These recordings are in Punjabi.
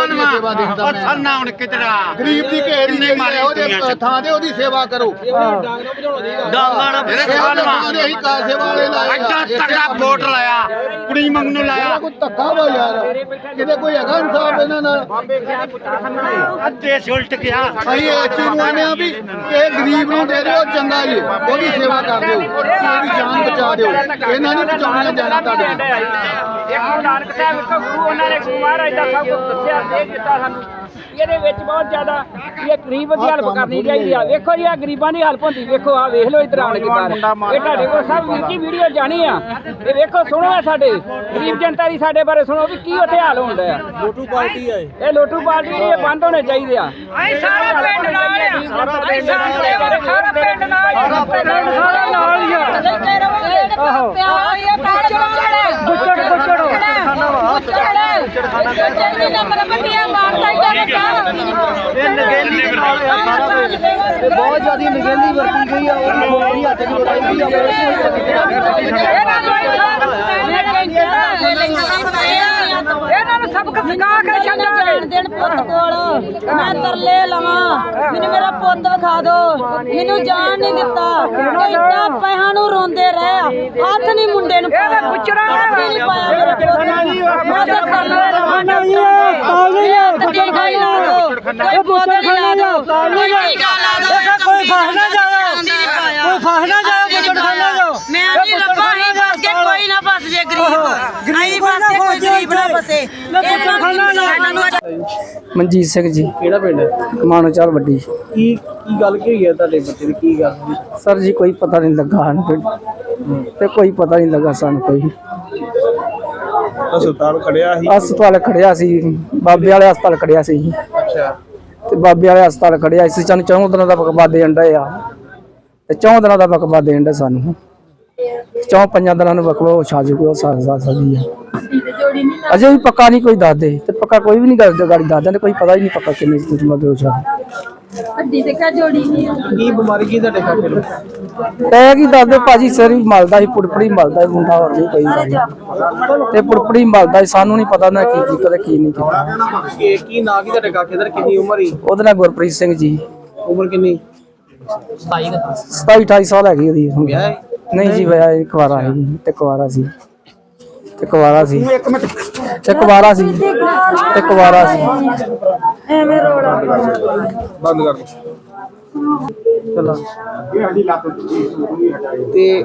ਉਹਦੀ ਸੇਵਾ ਦੇਖਦਾ ਉਹ ਮੈਂ ਸੰਨਾ ਹੁਣ ਕਿਤਰਾ। ਗਰੀਬ ਦੀ ਘੇਰੀ ਕਿੰਨੇ ਜਿਹੜੀ ਮਾਰੇ ਹੈ ਉਹਦੇ ਦੁਨੀਆ 'ਚ। ਥਾਂ ਤੇ ਉਹਦੀ ਸੇਵਾ ਕਰੋ। ਡਾਂਗਾਂ ਇਹਦੇ ਸੇਵਾ ਸਾਹਮਣੇ ਅਸੀਂ ਕਾਸੇ ਵਾਲੇ ਲਾਏ ਅੱਡਾ ਤੱਕਾ ਵੋਟ ਲਾਇਆ। ਕੁੜੀ ਮੰਗ ਨੂੰ ਲਾਇਆ। ਕੋਈ ਧੱਕਾ ਵਾ ਯਾਰ। ਕਿਤੇ ਕੋਈ ਹੈਗਾ ਇਨਸਾਫ ਇਹਨਾਂ ਨਾਲ? ਅੱਧੇ ਸੁਲਟ ਗਿਆ। ਅਸੀਂ ਇਸ ਚੀਜ਼ ਨੂੰ ਆਨੇ ਆ ਵੀ ਇਹ ਗਰੀਬ ਨੂੰ ਦੇ ਦਿਓ ਚੰਗਾ ਜੀ। ਉਹਦੀ ਸੇਵਾ ਕਰ ਦਿਓ। ਉਹਦੀ ਜਾਨ ਬਚਾ ਦਿਓ। ਇਹਨਾਂ ਨਹੀਂ ਬਚਾਉਣੀਆਂ ਜਾਨਾਂ ਤੁਹਾਡੀਆਂ ਇੱਕ ਗੁਰੂ ਨਾਨਕ ਸਾਹਿਬ, ਇੱਕ ਗੁਰੂ ਉਹਨਾਂ ਨੇ ਮਹਾਰਾਜ ਦਾ ਸਭ ਕੁਝ ਦੱਸਿਆ ਦੇ ਦਿੱਤਾ ਸਾਨੂੰ। ਇਹਦੇ ਵਿੱਚ ਬਹੁਤ ਜ਼ਿਆਦਾ ਇਹ ਗਰੀਬ ਦੀ ਹੈਲਪ ਕਰਨੀ ਚਾਹੀਦੀ ਆ। ਵੇਖੋ ਜੀ ਆ ਗਰੀਬਾਂ ਦੀ ਹੈਲਪ ਹੁੰਦੀ। ਵੇਖੋ ਆ ਵੇਖ ਲਓ ਇਧਰ ਆਣ ਕੇ ਬਾਹਰ। ਇਹ ਤੁਹਾਡੇ ਕੋਲ ਸਭ ਨਿੱਕੀ ਵੀਡੀਓ ਜਾਣੀ ਆ। ਇਹ ਵੇਖੋ ਸੁਣੋ ਇਹ ਸਾਡੇ। ਗਰੀਬ ਜਨਤਾ ਦੀ ਸਾਡੇ ਬਾਰੇ ਸੁਣੋ ਵੀ ਕੀ ਉੱਥੇ ਹਾਲ ਹੁੰਦਾ ਆ। ਲੋਟੂ ਪਾਰਟੀ ਆ ਇਹ। ਲੋਟੂ ਪਾਰਟੀ ਇਹ ਬੰਦ ਹੋਣੇ ਚਾਹੀਦੇ ਆ। ਅਸੀਂ ਸਾਰਾ ਪਿੰਡ ਨਾਲ ਆ। ਸਾਰਾ ਪਿੰਡ ਨਾਲ ਸਾਰਾ ਪਿੰਡ ਨਾਲ ਹੀ। ਆ ਬਹੁਤ ਜ਼ਿਆਦਾ ਨਿਗਹਿਲੀ ਵਰਤੀ ਗਈ ਆ ਖੋਪੜੀ ਹੱਥ 'ਚ ਲਗਾਈ ਗਈ ਆ ਇਹਨਾਂ ਨੂੰ ਸਬਕ ਸਿਖਾ ਕੇ ਛੱਡਾਂਗੇ ਦੇਣ ਪੁੱਤ ਕੋਲ। ਮੈਂ ਤਰਲੇ ਲਵਾਂ। ਮੈਨੂੰ ਮੇਰਾ ਪੁੱਤ ਵਿਖਾ ਦਿਓ ਮੈਨੂੰ ਜਾਣ ਨਹੀਂ ਦਿੱਤਾ। ਇੰਨਾ ਪੈਹਾਂ ਨੂੰ ਰੋਂਦੇ ਰਹੇ। ਹੱਥ ਨਹੀਂ ਮੁੰਡੇ ਨੂੰ ਪਾਇਆ। ਪੁੱਛਣਾ ਹੀ। ਨਹੀਂ ਪਾਇਆ ਮੇਰੇ ਪੁੱਤ ਨੂੰ। ਮੈਂ ਤਾਂ ਤਰਲੇ ਲਵਾਂ। ਨਾ ਟੀਕਾ ਹੀ ਲਾ ਦਿਓ ਕੋਈ ਬੋਤਲ ਹੀ ਲਾ ਦਿਓ ਕੋਈ ਟੀਕਾ ਲਾ ਦਿਓ ਕੋਈ ਮਨਜੀਤ ਸਿੰਘ ਜੀ। ਕਿਹੜਾ ਪਿੰਡ ਹੈ? ਮਾਨੋਚਾਰ ਵੱਡੀ। ਕੀ ਕੀ ਗੱਲ ਕੀ ਹੋਈ ਹੈ ਤੁਹਾਡੇ ਬੱਚੇ ਦੀ? ਕੀ ਗੱਲ ਹੋਈ? ਸਰ ਜੀ ਕੋਈ ਪਤਾ ਨਹੀਂ ਲੱਗਾ ਕੋਈ। ਤੇ ਕੋਈ ਪਤਾ ਨਹੀਂ ਲੱਗਾ ਸਾਨੂੰ ਕੋਈ। ਹਸਪਤਾਲ ਖੜਿਆ ਸੀ? ਹਸਪਤਾਲ ਖੜਿਆ ਸੀ। ਬਾਬੇ ਵਾਲੇ ਹਸਪਤਾਲ ਖੜਿਆ ਸੀ। ਅੱਛਾ। ਤੇ ਬਾਬੇ ਵਾਲੇ ਹਸਪਤਾਲ ਖੜਿਆ ਸੀ। ਸਾਨੂੰ ਚੌਂ ਦਿਨਾਂ ਦਾ ਬਕਵਾ ਦੇਣ ਡਏ ਆ। ਤੇ ਚੌਂ ਦਿਨਾਂ ਦਾ ਬਕਵਾ ਦੇਣ ਡਏ ਸਾਨੂੰ। ਚੌਂ ਪੰਜਾਂ ਦਿਨਾਂ ਨੂੰ ਬਕਵਾ ਉਹ ਛਾ ਜੂਗਾ ਸਾਲ ਸਾਲ ਸਾਡੀ ਆ ਅਜੇ ਵੀ ਪੱਕਾ ਨਹੀਂ ਕੋਈ ਦੱਸਦੇ ਤੇ ਪੱਕਾ ਕੋਈ ਵੀ ਨਹੀਂ ਗੱਲ ਗਾੜੀ ਦੱਸਦੇ ਨੇ ਕੋਈ ਪਤਾ ਹੀ ਨਹੀਂ ਪੱਕਾ ਕਿੰਨੇ ਚਿਰ ਮਰ ਹੋ ਛਾ ਹੱਡੀ ਤੇ ਕਾ ਜੋੜੀ ਨਹੀਂ ਕੀ ਬਿਮਾਰੀ ਕੀ ਤੁਹਾਡੇ ਕਾਕੇ ਨੂੰ ਇਹ ਕੀ ਦੱਸਦੇ ਭਾਜੀ ਸਿਰ ਹੀ ਮਲਦਾ ਸੀ ਪੁੜਪੜੀ ਮਲਦਾ ਸੀ ਮੁੰਡਾ ਹੋਰ ਨਹੀਂ ਕੋਈ ਗੱਲ ਤੇ ਪੁੜਪੜੀ ਮਲਦਾ ਸੀ ਸਾਨੂੰ ਨਹੀਂ ਪਤਾ ਨਾ ਕੀ ਕੀਤਾ ਤੇ ਕੀ ਨਹੀਂ ਕੀਤਾ। ਕੀ ਕੀ ਨਾਂ ਕੀ ਤੁਹਾਡੇ ਕਾਕੇ ਦਾ ਤੇ ਕਿੰਨੀ ਉਮਰ ਹੀ ਉਹਦੇ ਨਾਲ ਗੁਰਪ੍ਰੀਤ ਸਿੰਘ ਜੀ। ਉਮਰ ਕਿੰਨੀ? 27 28 ਸਾਲ ਹੈਗੀ ਉਹਦੀ। ਨਹੀਂ ਜੀ ਵਿਆਹ ਇਹ ਕੁਵਾਰਾ ਹੈ ਜੀ ਤੇ ਕੁਵਾਰਾ ਸੀ। ਤੇ ਕੁਵਾਰਾ ਸੀ। ਤੇ ਕੁਵਾਰਾ ਸੀ। ਤੇ ਕੁਵਾਰਾ ਸੀ। ਬੰਦ ਕਰ ਚਲੋ। ਤੇ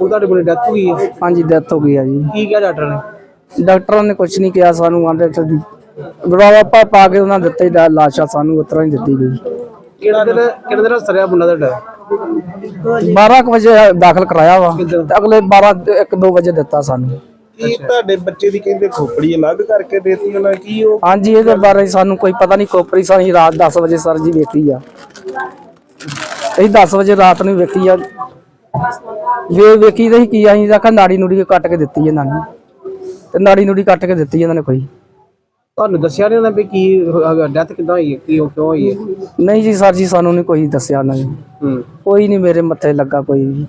ਹੁਣ ਤੁਹਾਡੇ ਕੋਲ ਡੈਥ ਹੋ ਗਈ ਹੈ? ਹਾਂਜੀ ਡੈਥ ਹੋ ਗਈ ਆ ਜੀ। ਕੀ ਕਿਹਾ ਡਾਕਟਰ ਨੇ? ਡਾਕਟਰਾਂ ਨੇ ਕੁਝ ਨਹੀਂ ਕਿਹਾ ਸਾਨੂੰ ਆਂਦੇ ਤੇ ਗਵਾਵਾ ਪਾ ਪਾ ਕੇ ਉਹਨਾਂ ਦਿੱਤੇ ਲਾ- ਲਾਸ਼ਾਂ ਸਾਨੂੰ ਉਤਰਾ ਹੀ ਦਿੱਤੀ ਗਈ। ਕਿਹੜਾ ਦਿਨ ਕਿਹੜਾ ਦਿਨ ਸਰਿਆ ਮੁੰਡਾ ਤੁਹਾਡਾ? 12 ਕੁ ਵਜੇ ਦਾਖਲ ਕਰਾਇਆ ਵਾ ਤੇ ਅਗਲੇ 12 1 2 ਵਜੇ ਦਿੱਤਾ ਸਾਨੂੰ। ਕੀ ਤੁਹਾਡੇ ਬੱਚੇ ਦੀ ਕਹਿੰਦੇ ਖੋਪੜੀ ਅਲੱਗ ਕਰਕੇ ਦੇਤੀ ਉਹਨਾਂ ਨੇ? ਕੀ ਉਹ ਹਾਂਜੀ ਇਹਦੇ ਬਾਰੇ ਸਾਨੂੰ ਕੋਈ ਪਤਾ ਨਹੀਂ ਕੋਪਰੀ ਸਾਂ ਰਾਤ 10 ਵਜੇ ਸਰ ਜੀ ਵੇਖੀ ਆ। ਅਸੀਂ 10 ਵਜੇ ਰਾਤ ਨੂੰ ਵੇਖੀ ਆ। ਵੇ ਵੇਖੀ ਤੇ ਅਸੀਂ ਕੀ ਆਈ ਆਖਾ ਨਾੜੀ ਨੂੜੀ ਕੱਟ ਕੇ ਦਿੱਤੀ ਇਹਨਾਂ ਨੇ ਤੇ ਨਾੜੀ ਨੂੜੀ ਕੱਟ ਕੇ ਦਿੱਤੀ ਇਹਨਾਂ ਨੇ ਕੋਈ। ਤੁਹਾਨੂੰ ਦੱਸਿਆ ਨਹੀਂ ਉਹਨਾਂ ਵੀ ਕੀ ਡੈਥ ਕਿਦਾਂ ਹੋਈ ਹੈ ਕੀ ਉਹ ਕਿਉਂ ਹੋਈ ਹੈ? ਨਹੀਂ ਜੀ ਸਰ ਜੀ ਸਾਨੂੰ ਨਹੀਂ ਕੋਈ ਦੱਸਿਆ ਹੂੰ। ਕੋਈ ਨਹੀਂ ਮੇਰੇ ਮੱਥੇ ਲੱਗਾ ਕੋਈ ਵੀ।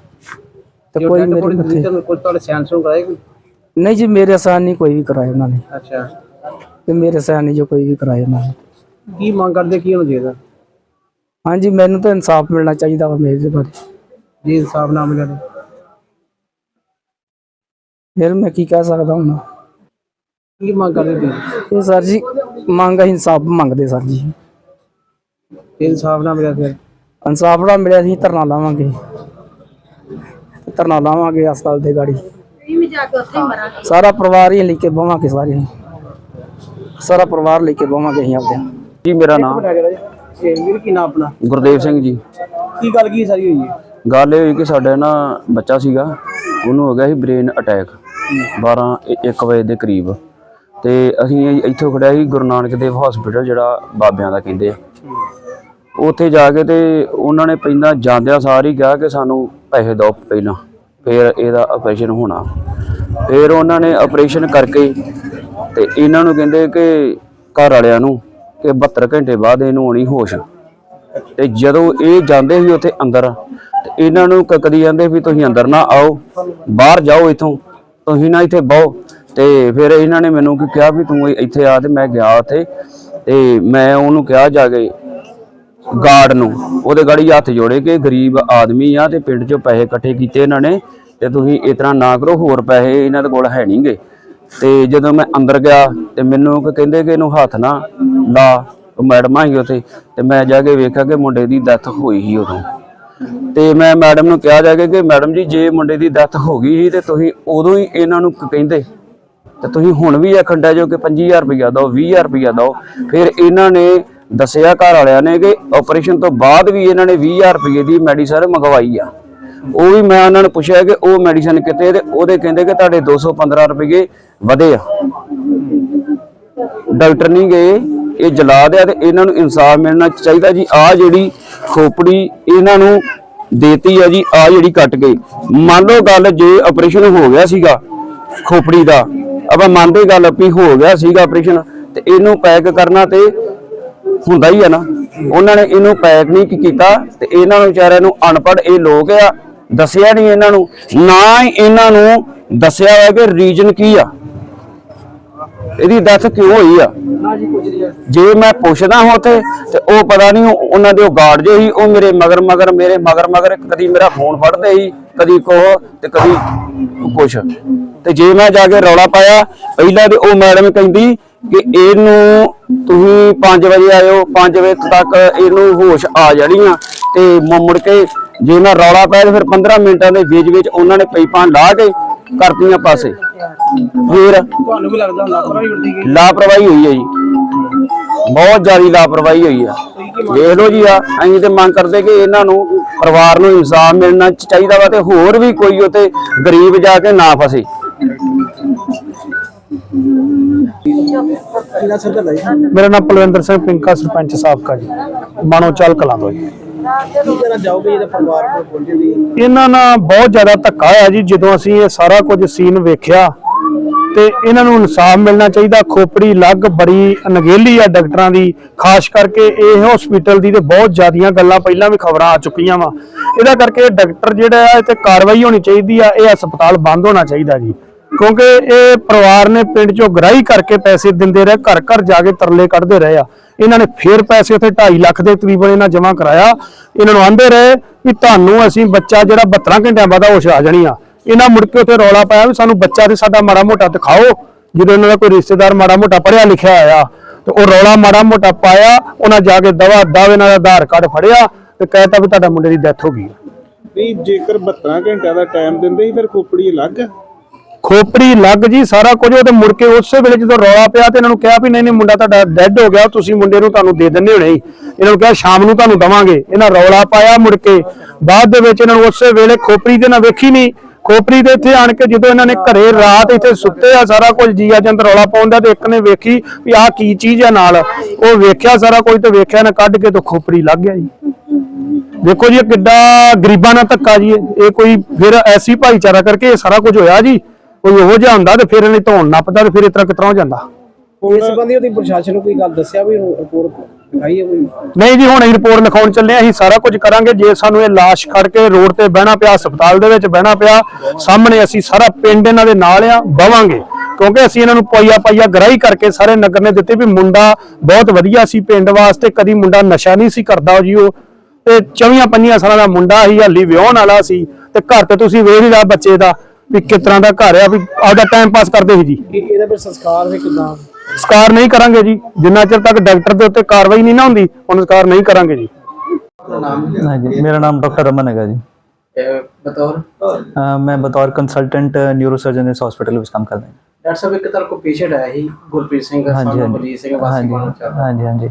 ਤੇ ਕੋਈ ਮੇਰੇ ਮੱਥੇ ਤੁਹਾਨੂੰ ਕੋਈ ਤੁਹਾਡੇ ਸੈਂਸ ਕਰਾਏ ਨਹੀਂ ਜੀ ਮੇਰੇ ਅਸਾਨ ਨਹੀਂ ਕੋਈ ਵੀ ਕਰਾਇਆ ਉਹਨਾਂ ਨੇ। ਅੱਛਾ। ਤੇ ਮੇਰੇ ਅਸਾਨ ਨਹੀਂ ਜੋ ਕੋਈ ਵੀ ਕਰਾਇਆ ਉਹਨਾਂ ਨੇ। ਕੀ ਮੰਗ ਕਰਦੇ ਕੀ ਹੋਣਾ ਚਾਹੀਦਾ ਹਾਂਜੀ ਮੈਨੂੰ ਤਾਂ ਇਨਸਾਫ ਮਿਲਣਾ ਚਾਹੀਦਾ ਵਾ ਮੇਰੇ ਬਾਰੇ। ਜੀ ਇਨਸਾਫ ਨਾ ਮਿਲਿਆ ਤਾਂ? ਫਿਰ ਮੈਂ ਕੀ ਕਹਿ ਸਕਦਾ ਹੁਣ? ਕੀ ਮੰਗ ਕਰਦੇ ਤੁਸੀਂ? ਇਹ ਸਰ ਜੀ ਮੰਗ ਅਸੀਂ ਇਨਸਾਫ ਮੰਗਦੇ ਸਰ ਜੀ। ਜੇ ਇਨਸਾਫ ਨਾ ਮਿਲਿਆ ਫਿਰ? ਇਨਸਾਫ ਦਾ ਮਿਲਿਆ ਅਸੀਂ ਧਰਨਾ ਲਾਵਾਂਗੇ। ਧਰਨਾ ਲਾਵਾਂਗੇ ਹਸਪਤਾਲ ਦੇ ਗਾੜੀ। ਸਾਰਾ ਪਰਿਵਾਰ ਹੀ ਲੈ ਕੇ ਬਵਾਂਗੇ ਸਾਰੇ ਸਾਰਾ ਪਰਿਵਾਰ ਲੈ ਕੇ ਬਵਾਂਗੇ ਅਸੀਂ ਆਪਦੇ। ਜੀ ਮੇਰਾ ਨਾਮ ਇਹ ਵੀਰ ਕੀ ਨਾਮ ਆਪਣਾ? ਗੁਰਦੇਵ ਸਿੰਘ ਜੀ। ਕੀ ਗੱਲ ਕੀ ਸਾਰੀ ਹੋਈ ਹੈ ਗੱਲ ਇਹ ਹੋਈ ਕਿ ਸਾਡੇ ਨਾ ਬੱਚਾ ਸੀਗਾ ਉਹਨੂੰ ਹੋ ਗਿਆ ਸੀ ਬ੍ਰੇਨ ਅਟੈਕ 12 1 ਵਜੇ ਦੇ ਕਰੀਬ। ਤੇ ਅਸੀਂ ਇੱਥੋਂ ਖੜਿਆ ਸੀ ਗੁਰੂ ਨਾਨਕ ਦੇਵ ਹਸਪੀਟਲ ਜਿਹੜਾ ਬਾਬਿਆਂ ਦਾ ਕਹਿੰਦੇ ਆ। ਉੱਥੇ ਜਾ ਕੇ ਤੇ ਉਹਨਾਂ ਨੇ ਪਹਿਲਾਂ ਜਾਂਦਿਆਂ ਸਾਰ ਹੀ ਕਿਹਾ ਕਿ ਸਾਨੂੰ ਪੈਸੇ ਦਿਓ ਪਹਿਲਾਂ। ਫਿਰ ਇਹਦਾ ਆਪਰੇਸ਼ਨ ਹੋਣਾ। ਫਿਰ ਉਹਨਾਂ ਨੇ ਆਪਰੇਸ਼ਨ ਕਰਕੇ ਤੇ ਇਹਨਾਂ ਨੂੰ ਕਹਿੰਦੇ ਕਿ ਘਰ ਵਾਲਿਆਂ ਨੂੰ ਕਿ 72 ਘੰਟੇ ਬਾਅਦ ਇਹਨੂੰ ਆਉਣੀ ਹੋਸ਼। ਤੇ ਜਦੋਂ ਇਹ ਜਾਂਦੇ ਸੀ ਉੱਥੇ ਅੰਦਰ, ਤੇ ਇਹਨਾਂ ਨੂੰ ਕਕਦੀ ਕਦੀ ਜਾਂਦੇ ਵੀ ਤੁਸੀਂ ਅੰਦਰ ਨਾ ਆਓ, ਬਾਹਰ ਜਾਓ ਇਥੋਂ, ਤੁਸੀਂ ਨਾ ਇੱਥੇ ਬਹੁ। ਤੇ ਫਿਰ ਇਹਨਾਂ ਨੇ ਮੈਨੂੰ ਕਿਹਾ ਵੀ ਤੂੰ ਇੱਥੇ ਆ ਤੇ ਮੈਂ ਗਿਆ ਉੱਥੇ। ਤੇ ਮੈਂ ਉਹਨੂੰ ਕਿਹਾ ਜਾ ਕੇ ਗਾਰਡ ਨੂੰ, ਉਹਦੇ ਗਾੜੀ ਹੱਥ ਜੋੜੇ ਕਿ ਗਰੀਬ ਆਦਮੀ ਆ ਤੇ ਪਿੰਡ 'ਚੋਂ ਪੈਸੇ ਇਕੱਠੇ ਕੀਤੇ ਇਹਨਾਂ ਨੇ। ਤੇ ਤੁਸੀਂ ਇਸ ਤਰ੍ਹਾਂ ਨਾ ਕਰੋ, ਹੋਰ ਪੈਸੇ ਇਹਨਾਂ ਦੇ ਕੋਲ ਹੈ ਨਹੀਂਗੇ ਤੇ ਜਦੋਂ ਮੈਂ ਅੰਦਰ ਗਿਆ ਤੇ ਮੈਨੂੰ ਕਹਿੰਦੇ ਕਿ ਇਹਨੂੰ ਹੱਥ ਨਾ ਲਾ, ਉਹ ਮੈਡਮ ਆਈ ਉੱਥੇ, ਤੇ ਮੈਂ ਜਾ ਕੇ ਵੇਖਿਆ ਕਿ ਮੁੰਡੇ ਦੀ ਡੈਥ ਹੋਈ ਸੀ ਉਦੋਂ। ਤੇ ਮੈਂ ਮੈਡਮ ਨੂੰ ਕਿਹਾ ਜਾ ਕੇ ਕਿ ਮੈਡਮ ਜੀ, ਜੇ ਮੁੰਡੇ ਦੀ ਡੈਥ ਹੋ ਗਈ ਸੀ ਤੇ ਤੁਸੀਂ ਉਦੋਂ ਹੀ ਇਹਨਾਂ ਨੂੰ ਕਹਿੰਦੇ। ਤੇ ਤੁਸੀਂ ਹੁਣ ਵੀ ਆਖਣ ਜੋ ਕਿ 25000 ਰੁਪਇਆ ਦਿਓ 20000 ਰੁਪਇਆ ਦਿਓ। ਫਿਰ ਇਹਨਾਂ ਨੇ ਦੱਸਿਆ ਘਰ ਵਾਲਿਆਂ ਨੇ ਕਿ ਆਪਰੇਸ਼ਨ ਤੋਂ ਬਾਅਦ ਵੀ ਇਹਨਾਂ ਨੇ 20000 ਰੁਪਏ ਦੀ ਮੈਡੀਸਨ ਮੰਗਵਾਈ ਆ। ਉਹ ਵੀ ਮੈਂ ਉਹਨਾਂ ਨੂੰ ਪੁੱਛਿਆ ਕਿ ਉਹ ਮੈਡੀਸਨ ਕਿਤੇ ਤੇ ਉਹਦੇ ਕਹਿੰਦੇ ਕਿ ਤੁਹਾਡੇ 215 ਰੁਪਏ ਵਧੇ ਆ। ਡਾਕਟਰ ਨਹੀਂ ਗਏ, ਇਹ ਜਲਾਦ ਆ ਤੇ ਇਹਨਾਂ ਨੂੰ ਇਨਸਾਫ ਮਿਲਣਾ ਚਾਹੀਦਾ ਜੀ। ਆ ਜਿਹੜੀ ਖੋਪੜੀ ਇਹਨਾਂ ਨੂੰ ਦੇਤੀ ਆ ਜੀ ਆ ਜਿਹੜੀ ਕੱਟ ਕੇ। ਮੰਨ ਲਓ ਗੱਲ ਜੇ ਆਪਰੇਸ਼ਨ ਹੋ ਗਿਆ ਸੀਗਾ, ਖੋਪੜੀ ਦਾ। ਆਪਾਂ ਮੰਨਦੇ ਗੱਲ ਵੀ ਹੋ ਗਿਆ ਸੀਗਾ ਆਪਰੇਸ਼ਨ ਤੇ ਇਹਨੂੰ ਪੈਕ ਕਰਨਾ ਤੇ ਹੁੰਦਾ ਹੀ ਆ ਨਾ। ਉਹਨਾਂ ਨੇ ਇਹਨੂੰ ਪੈਕ ਨਹੀਂ ਕੀਤਾ ਤੇ ਇਹਨਾਂ ਨੂੰ ਵਿਚਾਰਿਆਂ ਨੂੰ ਅਨਪੜ੍ਹ ਇਹ ਲੋਕ ਆ ਦੱਸਿਆ ਨਹੀਂ ਇਹਨਾਂ ਨੂੰ ਨਾ ਹੀ ਇਹਨਾਂ ਨੂੰ ਦੱਸਿਆ ਹੋਇਆ ਕਿ ਰੀਜਨ ਕੀ ਆ। ਇਹਦੀ ਡੈਥ ਕਿਉਂ ਹੋਈ ਆ? ਜੇ ਮੈਂ ਪੁੱਛਦਾ ਹਾਂ ਤੇ ਉਹ ਪਤਾ ਨਹੀਂ ਉਹ- ਉਹਨਾਂ ਦੇ ਉਹ ਗਾਰਡ ਜੇ ਸੀ ਉਹ ਮੇਰੇ ਮਗਰ ਮਗਰ ਮੇਰੇ ਮਗਰ ਮਗਰ ਕਦੀ ਮੇਰਾ ਫੋਨ ਫੜਦੇ ਸੀ ਕਦੀ ਕੋ ਤੇ ਕਦੀ ਕੁਛ। ਤੇ ਜੇ ਮੈਂ ਜਾ ਕੇ ਰੌਲਾ ਪਾਇਆ ਪਹਿਲਾਂ ਤੇ ਉਹ ਮੈਡਮ ਕਹਿੰਦੀ ਕਿ ਇਹਨੂੰ ਤੁਸੀਂ 5 ਵਜੇ ਆਇਓ 5 ਵਜੇ ਤੱਕ ਇਹਨੂੰ ਹੋਸ਼ ਆ ਜਾਣੀਆਂ ਤੇ ਮੁੜ ਕੇ ਜੇ ਮੈਂ ਰੌਲਾ ਪਾਇਆ ਤੇ ਫਿਰ 15 ਮਿੰਟਾਂ ਦੇ ਵਿੱਚ ਵਿੱਚ ਉਹਨਾਂ ਨੇ ਪਾਈਪਾਂ ਲਾ ਕੇ ਕਰਤੀਆਂ ਪਾਸੇ। ਫਿਰ ਤੁਹਾਨੂੰ ਵੀ ਲੱਗਦਾ ਲਾਪਰਵਾਹੀ ਵਰਤੀ ਗਈ। ਲਾਪਰਵਾਹੀ ਹੋਈ ਹੈ ਜੀ। ਬਹੁਤ ਜ਼ਿਆਦਾ ਲਾਪਰਵਾਹੀ ਹੋਈ ਆ। ਵੇਖ ਲਓ ਜੀ ਆ ਅਸੀਂ ਤੇ ਮੰਗ ਕਰਦੇ ਕਿ ਇਹਨਾਂ ਨੂੰ ਪਰਿਵਾਰ ਨੂੰ ਇਨਸਾਫ ਮਿਲਣਾ ਚਾਹੀਦਾ ਵਾ ਤੇ ਹੋਰ ਵੀ ਕੋਈ ਉਤੇ ਗਰੀਬ ਜਾ ਕੇ ਨਾ ਫਸੇ। ਮੇਰਾ ਨਾਮ ਪਲਵਿੰਦਰ ਸਿੰਘ ਪਿੰਕਾ ਸਰਪੰਚ ਸਾਬਕਾ ਜੀ। ਮਾਨੋ ਚਾਲ ਕਲਾਂ ਤੋਂ ਜੀ। ਕੀ ਕਹਿਣਾ ਚਾਹੋਗੇ ਇਹਦੇ ਪਰਿਵਾਰ ਕੋਲ ਪਹੁੰਚੇ ਦੀ ਇਹਨਾਂ ਨਾਲ ਬਹੁਤ ਜ਼ਿਆਦਾ ਧੱਕਾ ਹੋਇਆ ਜੀ, ਜਦੋਂ ਅਸੀਂ ਇਹ ਸਾਰਾ ਕੁਝ ਸੀਨ ਵੇਖਿਆ ਤੇ ਇਹਨਾਂ ਨੂੰ ਇਨਸਾਫ ਮਿਲਣਾ ਚਾਹੀਦਾ। ਖੋਪੜੀ ਲੱਗ ਬੜੀ ਅਣਗਹਿਲੀ ਆ ਡਾਕਟਰਾਂ ਦੀ, ਖਾਸ ਕਰਕੇ ਇਹ ਹਸਪੀਟਲ ਦੀ ਤੇ ਬਹੁਤ ਜ਼ਿਆਦੀਆਂ ਗੱਲਾਂ ਪਹਿਲਾਂ ਵੀ ਖਬਰਾਂ ਆ ਚੁੱਕੀਆਂ ਵਾ। ਇਹਦਾ ਕਰਕੇ ਡਾਕਟਰ ਜਿਹੜਾ ਆ ਇਹ ਤੇ ਕਾਰਵਾਈ ਹੋਣੀ ਚਾਹੀਦੀ ਆ, ਇਹ ਹਸਪਤਾਲ ਬੰਦ ਹੋਣਾ ਚਾਹੀਦਾ ਜੀ। ਕਿਉਂਕਿ ਇਹ ਪਰਿਵਾਰ ਨੇ ਪਿੰਡ ਚੋਂ ਗ੍ਰਾਹੀ ਕਰਕੇ ਪੈਸੇ ਦਿੰਦੇ ਰਹੇ ਘਰ ਘਰ ਜਾ ਕੇ ਤਰਲੇ ਕੱਢਦੇ ਰਹੇ ਆ। ਇਹਨਾਂ ਨੇ ਫੇਰ ਪੈਸੇ ਉੱਥੇ 2.5 ਲੱਖ ਦੇ ਤਕਰੀਬਨ ਇਹਨਾਂ ਜਮ੍ਹਾਂ ਕਰਾਇਆ। ਇਹਨਾਂ ਨੂੰ ਆਂਦੇ ਰਹੇ ਵੀ ਤੁਹਾਨੂੰ ਅਸੀਂ ਬੱਚਾ ਜਿਹੜਾ 72 ਘੰਟਿਆਂ ਬਾਅਦ ਹੋਸ਼ ਆ ਜਾਣੀ ਆ। ਇਹਨਾਂ ਮੁੜ ਕੇ ਉੱਥੇ ਰੌਲਾ ਪਾਇਆ ਵੀ ਸਾਨੂੰ ਬੱਚਾ ਤੇ ਸਾਡਾ ਮਾੜਾ ਮੋਟਾ ਦਿਖਾਓ। ਜਦੋਂ ਇਹਨਾਂ ਦਾ ਕੋਈ ਰਿਸ਼ਤੇਦਾਰ ਮਾੜਾ ਮੋਟਾ ਪੜਿਆ ਲਿਖਿਆ ਆਇਆ ਤੇ ਉਹ ਰੌਲਾ ਮਾੜਾ ਮੋਟਾ ਪਾਇਆ, ਉਹਨਾਂ ਜਾ ਕੇ ਦਵਾ ਦਵ ਇਹਨਾਂ ਦਾ ਆਧਾਰ ਕਾਰਡ ਫੜਿਆ ਤੇ ਕਹਿਤਾ ਵੀ ਤੁਹਾਡਾ ਮੁੰਡੇ ਦੀ ਡੈਥ ਹੋ ਗਈ। ਨਹੀਂ, ਜੇਕਰ 72 ਘੰਟਿਆਂ ਦਾ ਟਾਈਮ ਦਿੰਦੇ ਸੀ, ਫਿਰ ਖੋਪੜੀ ਅਲੱਗ। ਆ ਖੋਪੜੀ ਲੱਗ ਜੀ, ਸਾਰਾ ਕੁਝ ਉਹ ਤੇ ਮੁੜ ਕੇ ਉਸੇ ਵੇਲੇ ਜਦੋਂ ਰੌਲਾ ਪਿਆ ਤੇ ਇਹਨਾਂ ਨੂੰ ਕਿਹਾ ਵੀ ਨਹੀਂ ਨਹੀਂ ਮੁੰਡਾ ਤੁਹਾਡਾ ਡੈੱਡ ਹੋ ਗਿਆ, ਤੁਸੀਂ ਮੁੰਡੇ ਨੂੰ ਤੁਹਾਨੂੰ ਦੇ ਦਿੰਦੇ ਹੋਣੇ। ਇਹਨਾਂ ਨੂੰ ਕਿਹਾ ਸ਼ਾਮ ਨੂੰ ਤੁਹਾਨੂੰ ਦਵਾਂਗੇ। ਇਹਨਾਂ ਰੌਲਾ ਪਾਇਆ ਮੁੜ ਕੇ। ਬਾਅਦ ਦੇ ਵਿੱਚ ਇਹਨਾਂ ਨੂੰ ਉਸੇ ਵੇਲੇ ਖੋਪੜੀ ਤੇ ਨਾ ਵੇਖੀ ਨਹੀਂ ਖੋਪੜੀ ਦੇ ਇੱਥੇ ਆਣ ਕੇ ਜਦੋਂ ਇਹਨਾਂ ਨੇ ਘਰੇ ਰਾਤ ਇੱਥੇ ਸੁੱਤੇ ਆ, ਸਾਰਾ ਕੁਝ ਜੀਆ ਚੰਦ ਰੌਲਾ ਪਾਉਂਦਾ ਤੇ ਇੱਕ ਨੇ ਵੇਖੀ ਵੀ ਆਹ ਕੀ ਚੀਜ਼ ਆ ਨਾਲ। ਉਹ ਵੇਖਿਆ ਸਾਰਾ ਕੁਝ ਤੇ ਵੇਖਿਆ ਨਾ ਕੱਢ ਕੇ ਤੇ ਖੋਪੜੀ ਲੱਗ ਗਿਆ ਜੀ। ਦੇਖੋ ਜੀ ਇਹ ਕਿੱਡਾ ਗਰੀਬਾਂ ਨਾਲ ਧੱਕਾ ਜੀ। ਇਹ ਇਹ ਕੋਈ ਫਿਰ ਐਸੀ ਭਾਈਚਾਰਾ ਕਰਕੇ ਇਹ ਸਾਰਾ ਕੁਝ ਹੋਇਆ ਜੀ। ਕੋਈ ਉਹੋ ਜਿਹਾ ਹੁੰਦਾ ਤੇ ਫਿਰ ਇਹਨੇ ਧੌਣ ਨੱਪਦਾ ਤੇ ਫਿਰ ਇਸ ਤਰ੍ਹਾਂ ਕਿਤਰਾ ਹੋ ਜਾਂਦਾ ਇਸ ਸੰਬੰਧੀ ਉਹਦੀ ਪ੍ਰਸ਼ਾਸਨ ਨੂੰ ਕੋਈ ਗੱਲ ਦੱਸਿਆ ਵੀ ਰਿਪੋਰਟ ਲਿਖਾਈ ਹੈ ਕੋਈ? ਨਹੀਂ ਜੀ ਹੁਣ ਅਸੀਂ ਰਿਪੋਰਟ ਲਿਖਾਉਣ ਚੱਲੇ ਹਾਂ ਅਸੀਂ ਸਾਰਾ ਕੁਝ ਕਰਾਂਗੇ। ਜੇ ਸਾਨੂੰ ਇਹ ਲਾਸ਼ ਖੜ ਕੇ ਰੋਡ ਤੇ ਬਹਿਣਾ ਪਿਆ ਹਸਪਤਾਲ ਦੇ ਵਿੱਚ ਬਹਿਣਾ ਪਿਆ ਸਾਹਮਣੇ ਅਸੀਂ ਸਾਰਾ ਪਿੰਡ ਇਹਨਾਂ ਦੇ ਨਾਲ ਆ ਬਵਾਂਗੇ। ਕਿਉਂਕਿ ਅਸੀਂ ਇਹਨਾਂ ਨੂੰ ਪਾਈਆ ਪਾਈਆ ਗਰਾਈ ਕਰਕੇ ਸਾਰੇ ਨਗਰ ਨੇ ਦਿੱਤੇ ਵੀ ਮੁੰਡਾ ਬਹੁਤ ਵਧੀਆ ਸੀ ਪਿੰਡ ਵਾਸਤੇ ਕਦੀ ਮੁੰਡਾ ਨਸ਼ਾ ਨਹੀਂ ਸੀ ਕਰਦਾ ਜੀ ਉਹ। ਤੇ 24 ਪੰਜੀਆਂ ਸਾਲਾਂ ਦਾ ਮੁੰਡਾ ਸੀ ਹਾਲੀ ਵਿਆਹਣ ਵਾਲਾ ਸੀ ਤੇ ਘਰ ਤੇ ਤੁਸੀਂ ਵੇਖ ਹੀ ਲਿਆ ਬੱਚੇ ਦਾ। ਵੀ ਕਿਸ ਤਰ੍ਹਾਂ ਦਾ ਘਰ ਆ ਵੀ ਆਪਦਾ ਟਾਈਮ ਪਾਸ ਕਰਦੇ ਸੀ ਜੀ। ਇਹ- ਇਹਦਾ ਫਿਰ ਸੰਸਕਾਰ ਵੀ ਕਿਦਾਂ? ਸਕਾਰ ਨਹੀਂ ਕਰਾਂਗੇ ਜੀ। ਜਿੰਨਾ ਚਿਰ ਤੱਕ ਡਾਕਟਰ ਦੇ ਉੱਤੇ ਕਾਰਵਾਈ ਨਹੀਂ ਨਾ ਹੁੰਦੀ ਉਹਨਾਂ ਸਕਾਰ ਨਹੀਂ ਕਰਾਂਗੇ ਜੀ। ਹਾਂਜੀ ਮੇਰਾ ਨਾਮ ਡਾਕਟਰ ਰਮਨ ਹੈਗਾ ਜੀ। ਬਤੌਰ? ਅਹ ਮੈਂ ਬਤੌਰ ਕੰਸਲਟੈਂਟ ਨਿਊਰੋਸਰਜਨ ਇਸ ਹਸਪੀਟਲ ਵਿੱਚ ਕੰਮ ਕਰਦਾ ਹਾਂ ਡਾਕਟਰ ਸਾਹਿਬ ਇੱਕ ਤਰ੍ਹਾਂ ਕੋ ਪੇਸ਼ੈਂਟ ਆਇਆ ਸੀ ਗੁਰਪ੍ਰੀਤ ਸਿੰਘ ਹਾਂਜੀ ਸਾਨੂੰ ਹਾਂਜੀ। ਬਲਜੀਤ ਸਿੰਘ ਵਾਸੀ ਹਾਂਜੀ ਮਾਨਚਾ ਹਾਂਜੀ ਹਾਂਜੀ।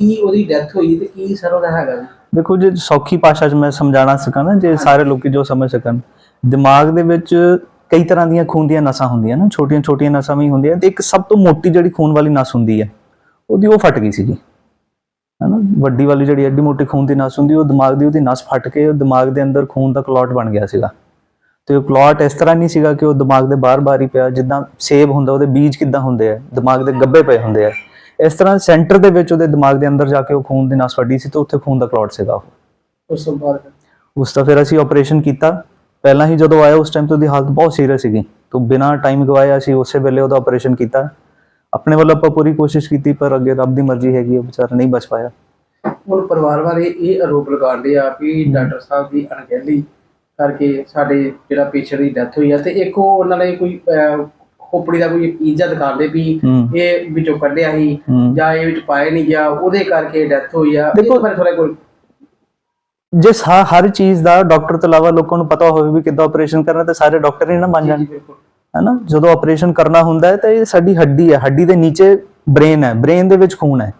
ਕੀ ਉਹਦੀ ਡੈਥ ਹੋਈ ਤੇ ਕੀ ਸਰ ਉਹਦਾ ਹੈਗਾ ਜੀ? ਦੇਖੋ ਜੇ ਸੌਖੀ ਭਾਸ਼ਾ 'ਚ ਮੈਂ ਸਮਝਾਣਾ ਸਕਾਂ ਨਾ ਜੇ ਸਾਰੇ ਲੋਕੀ ਜੋ ਸਮਝ ਸਕਣ। ਦਿਮਾਗ ਦੇ ਵਿੱਚ ਕਈ ਤਰ੍ਹਾਂ ਦੀਆਂ ਖੂਨ ਦੀਆਂ ਨਸਾਂ ਹੁੰਦੀਆਂ ਨਾ ਛੋਟੀਆਂ ਛੋਟੀਆਂ ਨਸਾਂ ਵੀ ਹੁੰਦੀਆਂ ਤੇ ਇੱਕ ਸਭ ਤੋਂ ਮੋਟੀ ਜਿਹੜੀ ਖੂਨ ਵਾਲੀ ਨਸ ਹੁੰਦੀ ਹੈ ਉਹਦੀ ਉਹ ਫਟ ਗਈ ਸੀਗੀ। ਹਨਾ ਵੱਡੀ ਵਾਲੀ ਜਿਹੜੀ ਐਡੀ ਮੋਟੀ ਖੂਨ ਦੀ ਨਸ ਹੁੰਦੀ ਉਹ ਦਿਮਾਗ ਦੀ ਉਹਦੀ ਨਸ ਫਟ ਕੇ ਉਹ ਦਿਮਾਗ ਦੇ ਅੰਦਰ ਖੂਨ ਦਾ ਕਲੌਟ ਬਣ ਗਿਆ ਸੀਗਾ। ਤੇ ਉਹ ਕਲੌਟ ਇਸ ਤਰ੍ਹਾਂ ਨਹੀਂ ਸੀਗਾ ਕਿ ਉਹ ਦਿਮਾਗ ਦੇ ਬਾਰ-ਬਾਰ ਹੀ ਪਿਆ ਜਿੱਦਾਂ ਸੇਬ ਹੁੰਦਾ ਉਹਦੇ ਬੀਜ ਕਿੱਦਾਂ ਹੁੰਦੇ ਆ ਦਿਮਾਗ ਦੇ ਗੱਬੇ ਪਏ ਹੁੰਦੇ ਆ। ਇਸ ਤਰ੍ਹਾਂ ਸੈਂਟਰ ਦੇ ਵਿੱਚ ਉਹਦੇ ਦਿਮਾਗ ਦੇ ਅੰਦਰ ਜਾ ਕੇ ਉਹ ਖੂਨ ਦੀ ਨਸ ਫੱਡੀ ਸੀ ਤੇ ਉੱਥੇ ਖੂਨ ਦਾ ਕਲੌਟ ਸੀਗਾ ਉਹ। ਉਸ ਤੋਂ ਬਾਅਦ ਉਸ ਦਾ ਫਿਰ ਅਸੀਂ ਆਪਰੇਸ਼ਨ ਕੀਤਾ। ਪਹਿਲਾਂ ਹੀ ਜਦੋਂ ਆਇਆ ਉਸ ਟਾਈਮ ਤੇ ਉਹਦੀ ਹਾਲਤ ਬਹੁਤ ਸੀਰੀਅਸ ਸੀਗੀ। ਤੋਂ ਬਿਨਾਂ ਟਾਈਮ ਗਵਾਏ ਅਸੀਂ ਉਸੇ ਵੇਲੇ ਉਹਦਾ ਆਪਰੇਸ਼ਨ ਕੀਤਾ। ਆਪਣੇ ਵੱਲੋਂ ਆਪਾਂ ਪੂਰੀ ਕੋਸ਼ਿਸ਼ ਕੀਤੀ ਪਰ ਅੱਗੇ ਰੱਬ ਦੀ ਮਰਜ਼ੀ ਹੈਗੀ ਉਹ ਵਿਚਾਰਾ ਨਹੀਂ ਬਚ ਪਾਇਆ। ਹੁਣ ਪਰਿਵਾਰ ਵਾਲੇ ਇਹ ਆਰੋਪ ਲਗਾਉਂਦੇ ਆ ਵੀ ਡਾਕਟਰ ਸਾਹਿਬ ਦੀ ਅਣਗਹਿਲੀ ਕਰਕੇ ਸਾਡੇ ਜਿਹੜਾ ਪੇਸ਼ੈਂਟ ਦੀ ਡੈਥ ਹੋਈ ਆ ਤੇ ਇੱਕ ਉਹ ਉਹਨਾਂ ਨੇ ਕੋਈ ਖੋਪੜੀ ਦਾ ਕੋਈ ਇੱਜ਼ਤ ਦਿਖਾਉਂਦੇ ਵੀ ਇਹ ਵਿੱਚੋਂ ਕੱਢਿਆ ਸੀ ਜਾਂ ਇਹ ਵਿੱਚ ਪਾਇਆ ਨਹੀਂ ਗਿਆ ਉਹਦੇ ਕਰਕੇ ਡੈਥ ਹੋਈ ਆ। ਦੇਖੋ- ਬਾਰੇ ਥੋੜਾ ਕੋਈ ਜੇ ਹਰ ਚੀਜ਼ ਦਾ ਡਾਕਟਰ ਤੋਂ ਇਲਾਵਾ ਲੋਕਾਂ ਨੂੰ ਪਤਾ ਹੋਵੇ ਵੀ ਕਿੱਦਾਂ ਆਪਰੇਸ਼ਨ ਕਰਨਾ ਤੇ ਸਾਰੇ ਡਾਕਟਰ ਹੀ ਨਾ ਬਣ ਜਾਣ। ਹੈਨਾ? ਜਦੋਂ ਆਪਰੇਸ਼ਨ ਕਰਨਾ ਹੁੰਦਾ ਹੈ ਤਾਂ ਇਹ ਸਾਡੀ ਹੱਡੀ ਹੈ। ਹੱਡੀ ਦੇ ਨੀਚੇ ਬ੍ਰੇਨ ਹੈ। ਬ੍ਰੇਨ ਦੇ ਵਿੱਚ ਖੂਨ ਹੈ।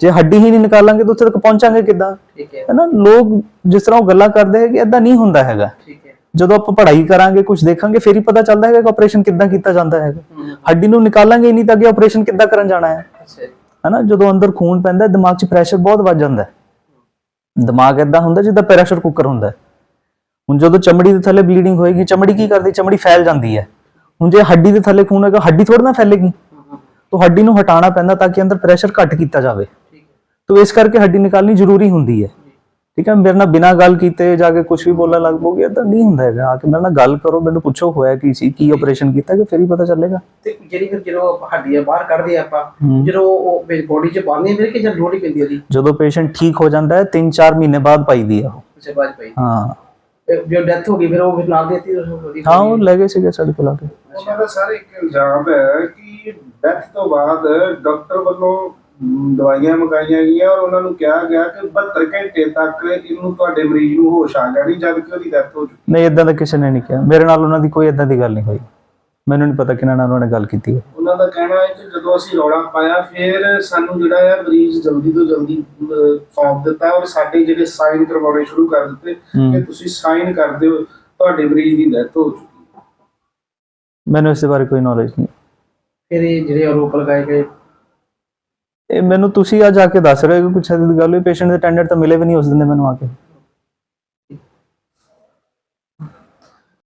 ਜੇ ਹੱਡੀ ਹੀ ਨਹੀਂ ਨਿਕਾਲਾਂਗੇ ਤਾਂ ਉੱਥੇ ਤੱਕ ਪਹੁੰਚਾਂਗੇ ਕਿੱਦਾਂ? ਠੀਕ ਹੈ। ਹੈਨਾ? ਲੋਕ ਜਿਸ ਤਰ੍ਹਾਂ ਉਹ ਗੱਲਾਂ ਕਰਦੇ ਹੈ ਕਿ ਇਦਾਂ ਨਹੀਂ ਹੁੰਦਾ ਹੈਗਾ। ਠੀਕ ਹੈ। ਜਦੋਂ ਆਪਾਂ ਪੜ੍ਹਾਈ ਕਰਾਂਗੇ ਕੁਝ ਦੇਖਾਂਗੇ ਫਿਰ ਹੀ ਪਤਾ ਚੱਲਦਾ ਹੈਗਾ ਕਿ ਆਪਰੇਸ਼ਨ ਕਿੱਦਾਂ ਕੀਤਾ ਜਾਂਦਾ ਹੈਗਾ। ਹੱਡੀ ਨੂੰ ਨਿਕਾਲਾਂਗੇ ਨਹੀਂ ਤਾਂ ਅੱਗੇ ਆਪਰੇਸ਼ਨ ਕਿੱਦਾਂ ਕਰਨ ਜਾਣਾ ਹੈ। ਅੱਛਾ। ਹਨਾ? ਜਦੋਂ ਅੰਦਰ ਖੂਨ ਪੈਂਦਾ ਦਿਮਾਗ 'ਚ ਪ੍ਰੈਸ਼ਰ ਬਹੁਤ ਵੱਧ ਜਾਂਦਾ ਹੈ। ਦਿਮਾਗ ਇਦਾਂ ਹੁੰਦਾ ਜਿੱਦਾਂ ਪ੍ਰੈਸ਼ਰ ਕੁੱਕਰ ਹੁੰਦਾ ਹੁਣ ਜਦੋਂ ਚਮੜੀ ਦੇ ਥੱਲੇ ਬਲੀਡਿੰਗ ਹੋਏਗੀ, ਚਮੜੀ ਕੀ ਕਰਦੀ? ਚਮੜੀ ਫੈਲ ਜਾਂਦੀ ਹੈ। ਹੁਣ ਜੇ ਹੱਡੀ ਦੇ ਥੱਲੇ ਖੂਨ ਹੈਗਾ, ਹੱਡੀ ਥੋੜਾ ਨਾ ਫੈਲੇਗੀ। ਤਾਂ ਹੱਡੀ ਨੂੰ ਹਟਾਉਣਾ ਪੈਂਦਾ ਤਾਂ ਕਿ ਅੰਦਰ ਪ੍ਰੈਸ਼ਰ ਘੱਟ ਕੀਤਾ ਜਾਵੇ। ਤਾਂ ਇਸ ਕਰਕੇ ਹੱਡੀ ਨਿਕਾਲਣੀ ਜ਼ਰੂਰੀ ਹੁੰਦੀ ਹੈ। ਠੀਕ ਹੈ ਮੇਰੇ ਨਾਲ ਬਿਨਾਂ ਗੱਲ ਕੀਤੇ ਜਾ ਕੇ ਕੁਝ ਵੀ ਬੋਲਣ ਲੱਗ ਪੋਗੇ ਇਦਾਂ ਨਹੀਂ ਹੁੰਦਾ ਹੈਗਾ ਆ ਕੇ ਮੇਰੇ ਨਾਲ ਗੱਲ ਕਰੋ ਮੈਨੂੰ ਪੁੱਛੋ ਹੋਇਆ ਕੀ ਸੀ ਕੀ ਆਪਰੇਸ਼ਨ ਕੀਤਾ ਕਿ ਫਿਰ ਹੀ ਪਤਾ ਚੱਲੇਗਾ ਤੇ ਜਿਹੜੀ ਫਿਰ ਜਦੋਂ ਆਪਾਂ ਹੱਡੀਆਂ ਬਾਹਰ ਕੱਢਦੇ ਆ ਆਪਾਂ ਹੂੰ। ਜਦੋਂ ਉਹ ਬੋਡੀ 'ਚ ਪਾਉਂਦੇ ਮੇਰੇ ਕਿ ਜਾਂ ਲੋੜ ਹੀ ਪੈਂਦੀ ਉਹਦੀ ਜਦੋਂ ਪੇਸ਼ੈਂਟ ਠੀਕ ਹੋ ਜਾਂਦਾ ਹੈ 3-4 ਮਹੀਨੇ ਬਾਅਦ ਪਾਈਦੀ ਆ ਉਹ ਉਸੇ ਬਾਅਦ ਪਈ ਹਾਂ ਤੇ ਜਦੋਂ ਡੈਥ ਹੋ ਗਈ ਫਿਰ ਉਹ ਫਿਰ ਨਾਲ ਦੀ ਦਿੱਤੀ ਉਹਦੀ ਹਾਂ ਉਹ ਲੈ ਗਏ ਸੀਗੇ ਸਾਡੇ ਕੋਲ ਆ ਕੇ। ਉਹਨਾਂ ਦਾ ਸਰ ਇੱਕ ਇਲਜ਼ਾਮ ਹੈ ਕਿ ਡੈਥ ਤੋਂ ਬਾਅਦ ਡਾਕਟਰ ਵੱਲੋਂ ਮ, ਦਵਾਈਆਂ ਮੰਗਾਈਆਂ ਗਈਆਂ ਔਰ ਉਹਨਾਂ ਨੂੰ ਕਿਹਾ ਗਿਆ ਕਿ 72 ਘੰਟੇ ਤੱਕ ਇਹਨੂੰ ਤੁਹਾਡੇ ਮਰੀਜ਼ ਨੂੰ ਹੋਸ਼ ਆ ਜਾਣੀ ਜਦ ਕਿ ਉਹਦੀ ਡੈਥ ਹੋ ਚੁੱਕੀ ਨਹੀਂ ਇਦਾਂ ਦਾ ਕਿਸੇ ਨੇ ਨਹੀਂ ਕਿਹਾ। ਮੇਰੇ ਨਾਲ ਉਹਨਾਂ ਦੀ ਕੋਈ ਇਦਾਂ ਦੀ ਗੱਲ ਨਹੀਂ ਹੋਈ। ਮੈਨੂੰ ਨਹੀਂ ਪਤਾ ਕਿਹਨਾਂ ਨਾਲ ਉਹਨਾਂ ਨੇ ਗੱਲ ਕੀਤੀ ਹੈ। ਉਹਨਾਂ ਦਾ ਕਹਿਣਾ ਹੈ ਕਿ ਜਦੋਂ ਅਸੀਂ ਰੌਲਾ ਪਾਇਆ ਫਿਰ ਸਾਨੂੰ ਜਿਹੜਾ ਹੈ ਮਰੀਜ਼ ਜਲਦੀ ਤੋਂ ਜਲਦੀ ਸੌਂਪ ਦਿੱਤਾ ਔਰ ਸਾਡੇ ਜਿਹੜੇ ਸਾਈਨ ਕਰਵਾਉਣੇ ਸ਼ੁਰੂ ਕਰ ਦਿੱਤੇ। ਕਿ ਤੁਸੀਂ ਸਾਈਨ ਕਰ ਦਿਓ ਤੁਹਾਡੇ ਮਰੀਜ਼ ਦੀ ਡੈਥ ਹੋ ਚੁੱਕੀ ਮੈਨੂੰ ਇਸ ਬਾਰੇ ਕੋਈ ਨੌਲੇਜ ਨਹੀਂ। ਫਿਰ ਇਹ ਜਿਹੜੇ ਆਰੋਪ ਲਗਾਏ ਗਏ ਇਹ ਮੈਨੂੰ ਤੁਸੀਂ ਅੱਜ ਆ ਕੇ ਦੱਸ ਰਹੇ ਹੋ ਕਿ ਕੁਛ ਐਸੀ ਦੀ ਗੱਲ ਹੋਈ। ਪੇਸ਼ੈਂਟ ਦੇ ਅਟੈਂਡੈਂਟ ਤਾਂ ਮਿਲੇ ਵੀ ਨਹੀਂ ਉਸ ਦਿਨ ਦੇ ਮੈਨੂੰ ਆ ਕੇ।